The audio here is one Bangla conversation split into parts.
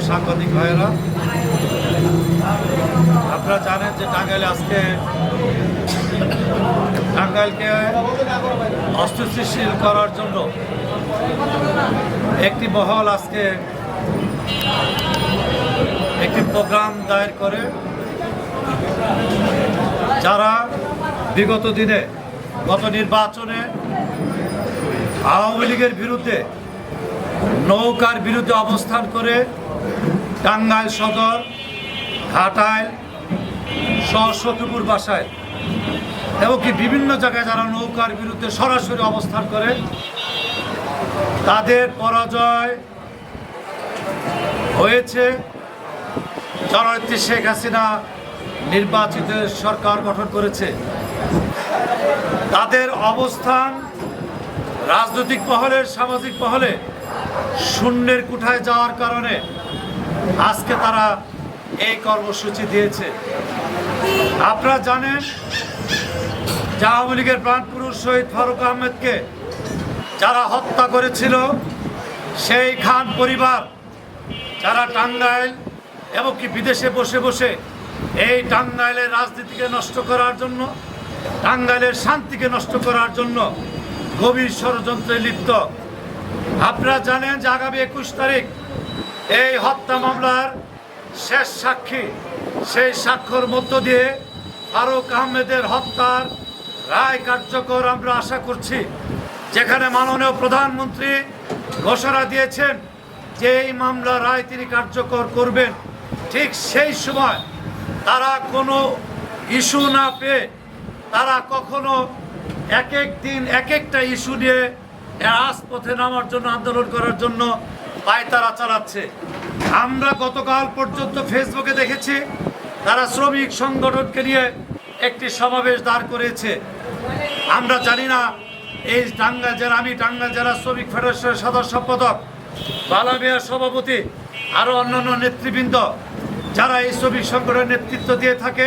আমার সাংবাদিক ভাইয়েরা, আপনারা জানেন যে টাঙ্গাইলে আজকে টাঙ্গাইলকে অস্থিতিশীল করার জন্য একটি মহল আজকে একটি প্রোগ্রাম দায়ের করে, যারা বিগত দিনে গত নির্বাচনে আওয়ামী লীগের বিরুদ্ধে নৌকার বিরুদ্ধে অবস্থান করে টাঙ্গাইল সদর ঘাটাইল সশতপুর বাসায়। এমনকি বিভিন্ন জায়গায় যারা নৌকার বিরুদ্ধে সরাসরি অবস্থান করে, তাদের পরাজয় হয়েছে। জননেত্রী শেখ হাসিনা নির্বাচিত সরকার গঠন করেছে। তাদের অবস্থান রাজনৈতিক মহলের সামাজিক মহলে শূন্যের কুঠায় যাওয়ার কারণে আজকে তারা এই কর্মসূচি দিয়েছে। আপনারা জানেন যে আওয়ামী লীগের প্রাণপুরুষ শহীদ ফারুক আহমেদকে যারা হত্যা করেছিল, সেই খান পরিবার, যারা টাঙ্গাইল এমনকি বিদেশে বসে বসে এই টাঙ্গাইলের রাজনীতিকে নষ্ট করার জন্য, টাঙ্গাইলের শান্তিকে নষ্ট করার জন্য গভীর ষড়যন্ত্রে লিপ্ত। আপনারা জানেন যে আগামী একুশ তারিখ এই হত্যা মামলার শেষ সাক্ষী, সেই সাক্ষ্যর মধ্য দিয়ে ফারুক আহমেদের হত্যার রায় কার্যকর আমরা আশা করছি। যেখানে মাননীয় প্রধানমন্ত্রী ঘোষণা দিয়েছেন যে এই মামলা রায় তিনি কার্যকর করবেন। ঠিক সেই সময় তারা কোনো ইস্যু না পেয়ে তারা কখনো এক এক দিন এক একটা ইস্যু নিয়ে রাজপথে নামার জন্য, আন্দোলন করার জন্য পায়তারা চালাচ্ছে। আমরা গতকাল পর্যন্ত ফেসবুকে দেখেছি, তারা শ্রমিক সংগঠনকে নিয়ে একটি সমাবেশ দাঁড় করেছে। আমরা জানি না, এই টাঙ্গাইল জেলা, আমি টাঙ্গাইল জেলা শ্রমিক ফেডারেশনের সাধারণ সম্পাদক বালামিয়ার সভাপতি আরও অন্যান্য নেতৃবৃন্দ, যারা এই শ্রমিক সংগঠনের নেতৃত্ব দিয়ে থাকে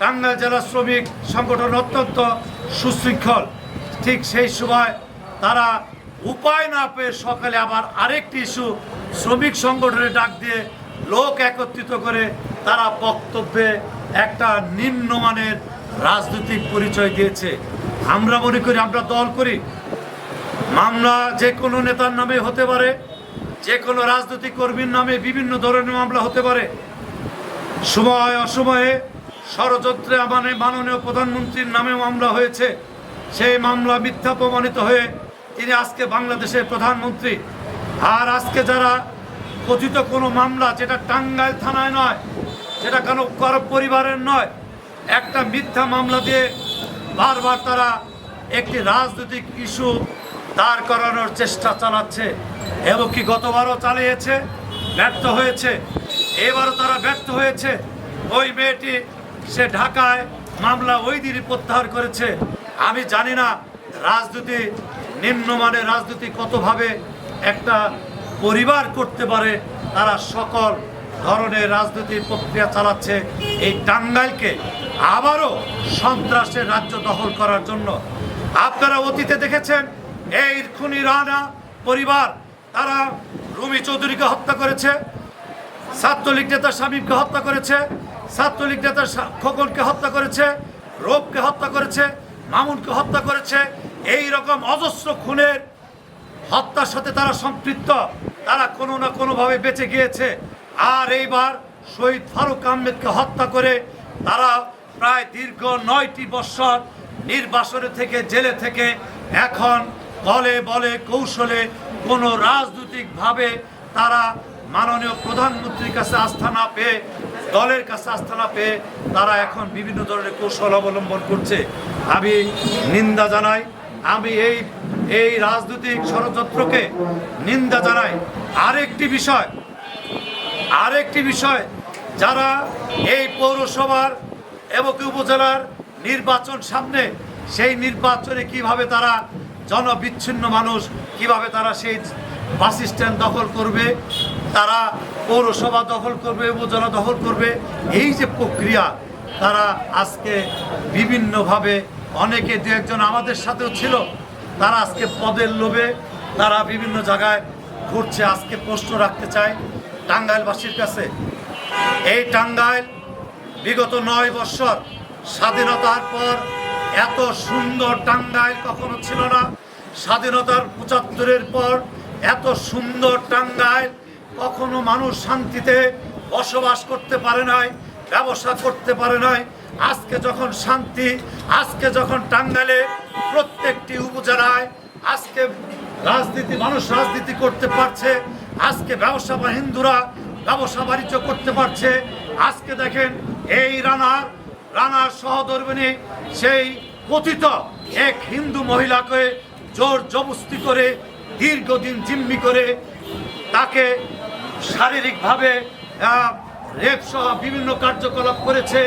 টাঙ্গাইল জেলা শ্রমিক সংগঠন অত্যন্ত সুশৃঙ্খল। ঠিক সেই সময় তারা উপায় না পেয়ে সকালে আবার আরেকটি ইস্যু, শ্রমিক সংগঠনে ডাক দিয়ে লোক একত্রিত করে তারা বক্তব্যে একটা নিম্নমানের রাজনৈতিক পরিচয় দিয়েছে। আমরা মনে করি আমরা দল করি। মামলা যে কোনো নেতার নামে হতে পারে, যে কোনো রাজনৈতিক কর্মীর নামে বিভিন্ন ধরনের মামলা হতে পারে। সময় অসময়ে ষড়যন্ত্রে মানে মাননীয় প্রধানমন্ত্রীর নামে মামলা হয়েছে। সেই মামলা মিথ্যা প্রমাণিত হয়ে তিনি আজকে বাংলাদেশের প্রধানমন্ত্রী। আর আজকে যারা কথিত কোনো মামলা, যেটা টাঙ্গাইল থানায় নয়, যেটা কোনো কারও পরিবারের নয়, একটা মিথ্যা মামলা দিয়ে বারবার তারা একটি রাজনৈতিক ইস্যু দাঁড় করানোর চেষ্টা চালাচ্ছে, এবং কি গতবারও চালিয়েছে, ব্যর্থ হয়েছে, এবারও তারা ব্যর্থ হয়েছে। ওই মেয়েটি, সে ঢাকায় মামলা ওই দিনই প্রত্যাহার করেছে। আমি জানি না রাজনীতি নিম্নমানের রাজনীতি কতভাবে একটা পরিবার করতে পারে, তারা সকল ধরনের রাজনৈতিক প্রক্রিয়া চালাচ্ছে। এই টাঙ্গাইলকে আবারও সন্ত্রাসের রাজ্য দখল করার জন্য আপনারা অতীতে দেখেছেন, এই খুনি রানা পরিবার, তারা রুমি চৌধুরীকে হত্যা করেছে, ছাত্রলীগ নেতা শামীমকে হত্যা করেছে, ছাত্রলীগ নেতা খোকনকে হত্যা করেছে রোবকে হত্যা করেছে, মামুনকে হত্যা করেছে এই রকম অজস্র খুনের হত্যার সাথে তারা সম্পৃক্ত, তারা কোনো না কোনোভাবে বেঁচে গিয়েছে। আর এইবার শহীদ ফারুক আহমেদকে হত্যা করে তারা প্রায় দীর্ঘ নয়টি বৎসর নির্বাসনে থেকে, জেলে থেকে এখন বলে বলে কৌশলে কোনো রাজনৈতিকভাবে তারা মাননীয় প্রধানমন্ত্রীর কাছে আস্থা না পেয়ে, দলের কাছে আস্থা না পেয়ে তারা এখন বিভিন্ন ধরনের কৌশল অবলম্বন করছে। আমি নিন্দা জানাই আমি এই এই রাজনৈতিক ষড়যন্ত্রকে নিন্দা জানাই। আরেকটি বিষয় আরেকটি বিষয়, যারা এই পৌরসভার এবং উপজেলার নির্বাচন সামনে সেই নির্বাচনে কীভাবে তারা জনবিচ্ছিন্ন মানুষ, কীভাবে তারা সেই বাস স্ট্যান্ড দখল করবে, তারা পৌরসভা দখল করবে, উপজেলা দখল করবে, এই যে প্রক্রিয়া, তারা আজকে বিভিন্নভাবে অনেকে দু একজন আমাদের সাথেও ছিল। তারা আজকে পদের লোভে তারা বিভিন্ন জায়গায় ঘুরছে, আজকে প্রশ্ন রাখতে চায় টাঙ্গাইলবাসীর কাছে। এই টাঙ্গাইল বিগত নয় বৎসর স্বাধীনতার পর এত সুন্দর টাঙ্গাইল কখনো ছিল না। স্বাধীনতার পঁচাত্তরের পর এত সুন্দর টাঙ্গাইল কখনো মানুষ শান্তিতে বসবাস করতে পারে নাই, ব্যবসা করতে পারে নাই আজকে যখন শান্তি আজকে যখন টাঙ্গাইলে প্রত্যেকটি উপজেলায় আজকে রাজনীতি মানুষ রাজনীতি করতে পারছে আজকে ব্যবসা বা হিন্দুরা ব্যবসা বাণিজ্য করতে পারছে আজকে দেখেন এই রানার রানার সহধর্মিনী সেই কথিত এক হিন্দু মহিলাকে জোর জবস্তি করে দীর্ঘদিন জিম্মি করে তাকে শারীরিকভাবে আহ, রেপ বিভিন্ন কার্যকলাপ করেছে।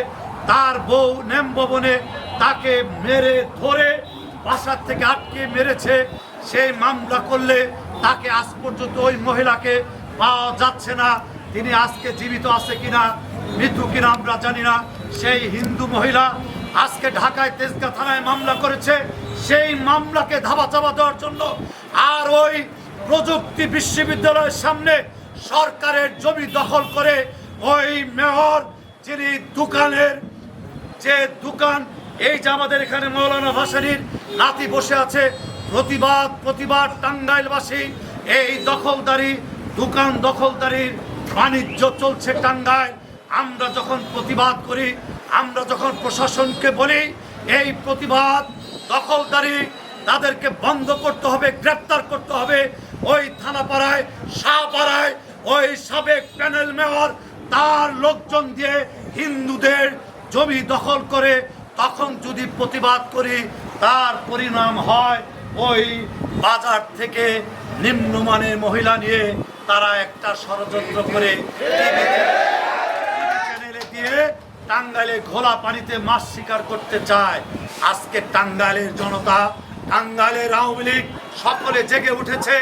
তার বউ নেম ভবনে তাকে মেরে ধরে, বাসার থেকে আটকে মেরেছে। সেই মামলা করলে তাকে আজ পর্যন্ত ওই মহিলাকে পাওয়া যাচ্ছে না। তিনি আজকে জীবিত আছে কিনা, মৃত্যু কিনা আমরা জানি না। সেই হিন্দু মহিলা আজকে ঢাকায় তেজগা থানায় মামলা করেছে। সেই মামলাকে ধাবা চাপা দেওয়ার জন্য আর ওই প্রযুক্তি বিশ্ববিদ্যালয়ের সামনে সরকারের জমি দখল করে ওই মেয়র যিনি দোকানের যে দোকান, এই যে আমাদের এখানে মৌলানা ভাসানির নাতি বসে আছে, প্রতিবাদ প্রতিবাদ টাঙ্গাইলবাসী, এই দখলদারি, দোকান দখলদারির বাণিজ্য চলছে টাঙ্গাইল। আমরা যখন প্রতিবাদ করি, আমরা যখন প্রশাসনকে বলি, এই প্রতিবাদ, দখলদারি তাদেরকে বন্ধ করতে হবে, গ্রেপ্তার করতে হবে। ওই থানাপাড়ায়, শাহপাড়ায়, ওই সাবেক প্যানেল মেয়র, তার লোকজন দিয়ে হিন্দুদের জমি দখল করে, তখন যদি প্রতিবাদ করি, তার পরিণাম হয় ওই বাজার থেকে নিম্নমানের মহিলা নিয়ে তারা একটা ষড়যন্ত্র করে চ্যানেলে দিয়ে টাঙ্গাইলে ঘোলা পানিতে মাছ শিকার করতে চায়। আজকে টাঙ্গাইলের জনতা, টাঙ্গাইলের আওয়ামী লীগ সকলে জেগে উঠেছে।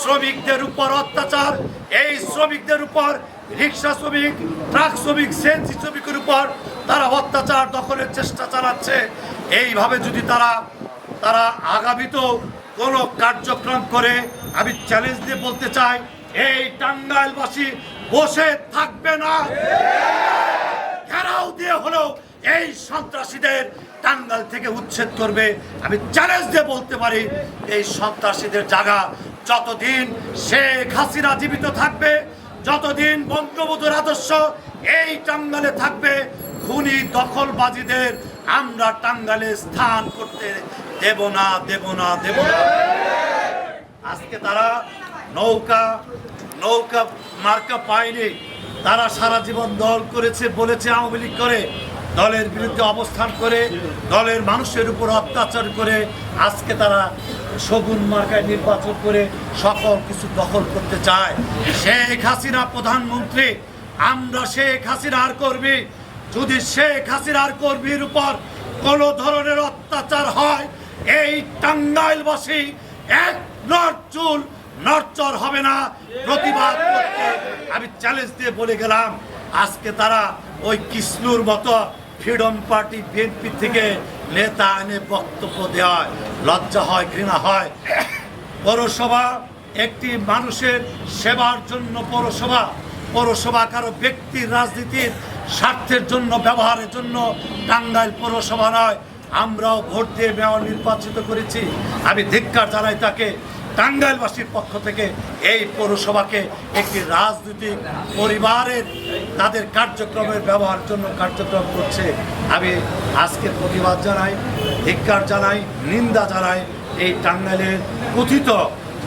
শ্রমিকদের উপর অত্যাচার, এই শ্রমিকদের উপর রিক্সা শ্রমিক, ট্রাক শ্রমিক সেনজি শ্রমিকের উপর তারা অত্যাচার, দখলের চেষ্টা চালাচ্ছে। এইভাবে যদি তারা তারা আগামীতেও কোনো কার্যক্রম করে, আমি চ্যালেঞ্জ দিয়ে বলতে চাই, এই টাঙ্গাইলবাসী বসে থাকবে না। ঘেরাও দিয়ে হলেও এই সন্ত্রাসীদের টাঙ্গাল থেকে উচ্ছেদ করবে। আমি চ্যালেঞ্জ দিয়ে বলতে পারি, এই সন্ত্রাসীদের জায়গা যতদিন শেখ হাসিনা জীবিত থাকবে যতদিন বঙ্গবন্ধুর আদর্শ এই টাঙ্গালে থাকবে, খুনি দখলবাজিদের আমরা টাঙ্গালে স্থান করতে দেব না দেব না দেব না। আজকে তারা নৌকা নৌকা মার্কা পায়নি। তারা সারা জীবন দল করেছে, বলেছে, আওয়ামী লীগ করে। দলের বিরুদ্ধে অবস্থান করে, দলের মানুষের উপর অত্যাচার করে, আজকে তারা সগুন মার্কায় নির্বাচন করে সকল কিছু দখল করতে চায়। শেখ হাসিনা প্রধানমন্ত্রী, আমরা শেখ হাসিনার কর্মী যদি শেখ হাসিনার কর্মীর উপর কোনো ধরনের অত্যাচার হয়, এই টাঙ্গাইলবাসী এক নরচুল নরচর হবে না। প্রতিবাদ করতে আমি চ্যালেঞ্জ দিয়ে বলে গেলাম, আজকে তারা ওই কৃষ্ণুর মতো ফ্রিডম পার্টি বিএনপি থেকে নেতা এনে বক্তব্য দেওয়ায় লজ্জা হয়, ঘৃণা হয়। পৌরসভা একটি মানুষের সেবার জন্য পৌরসভা। পৌরসভা কারও ব্যক্তির রাজনীতির স্বার্থের জন্য, ব্যবহারের জন্য টাঙ্গাইল পৌরসভা নয়। আমরাও ভোট দিয়ে মেয়র নির্বাচিত করেছি। আমি ধিক্কার জানাই তাকে। টাঙ্গাইলবাসীর পক্ষ থেকে এই পৌরসভাকে একটি রাজনৈতিক পরিবারের তাদের কার্যক্রমের ব্যবহার জন্য কার্যক্রম করছে। আমি আজকে প্রতিবাদ জানাই, ধিক্কার জানাই, নিন্দা জানাই এই টাঙ্গাইলের কথিত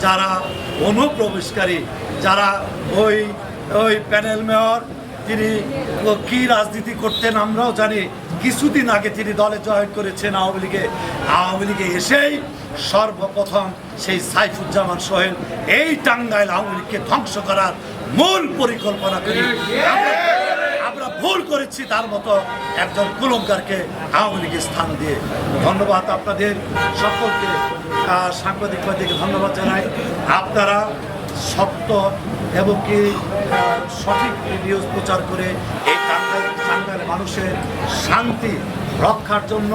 যারা অনুপ্রবেশকারী, যারা ওই ওই প্যানেল মেয়র, তিনি কি রাজনীতি করতেন আমরাও জানি। কিছুদিন আগে তিনি দলে জয়েন করেছেন আওয়ামী লীগে। আওয়ামী লীগে এসেই সর্বপ্রথম সেই সাইফুজ্জামান সোহেল এই টাঙ্গাইল আওয়ামী লীগকে ধ্বংস করার মূল পরিকল্পনা করি। আমরা- ভুল করেছি তার মতো একজন কুলঙ্কারকে আওয়ামী লীগের স্থান দিয়ে। ধন্যবাদ আপনাদের সকলকে। সাংবাদিক ভাইদেরকে ধন্যবাদ জানাই। আপনারা সত্য এবং কি সঠিক নিউজ প্রচার করে এই টাঙ্গাইল টাঙ্গাইল মানুষের শান্তি রক্ষার জন্য,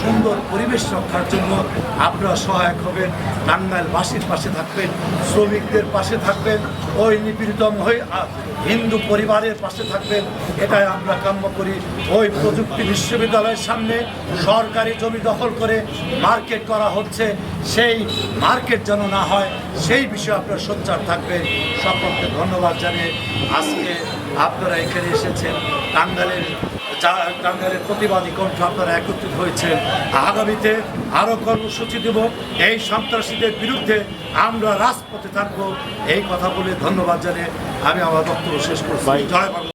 সুন্দর পরিবেশ রক্ষার জন্য আপনারা সহায়ক হবেন, টাঙ্গাইলবাসীর পাশে থাকবেন, শ্রমিকদের পাশে থাকবেন, ওই নিপীড়িত হয়ে হিন্দু পরিবারের পাশে থাকবেন, এটাই আমরা কাম্য করি। ওই প্রযুক্তি বিশ্ববিদ্যালয়ের সামনে সরকারি জমি দখল করে মার্কেট করা হচ্ছে, সেই মার্কেট যেন না হয়, সেই বিষয়ে আপনারা সোচ্চার থাকবেন। সকলকে ধন্যবাদ জানিয়ে আজকে আপনারা এখানে এসেছেন টাঙ্গালের যা টাঙ্গালের প্রতিবাদী কণ্ঠ আপনারা একত্রিত হয়েছেন। আগামীতে আরও কর্মসূচি দেব। এই সন্ত্রাসীদের বিরুদ্ধে আমরা রাজপথে থাকব। এই কথা বলে ধন্যবাদ জানিয়ে আমি আমার বক্তব্য শেষ করছি। জয়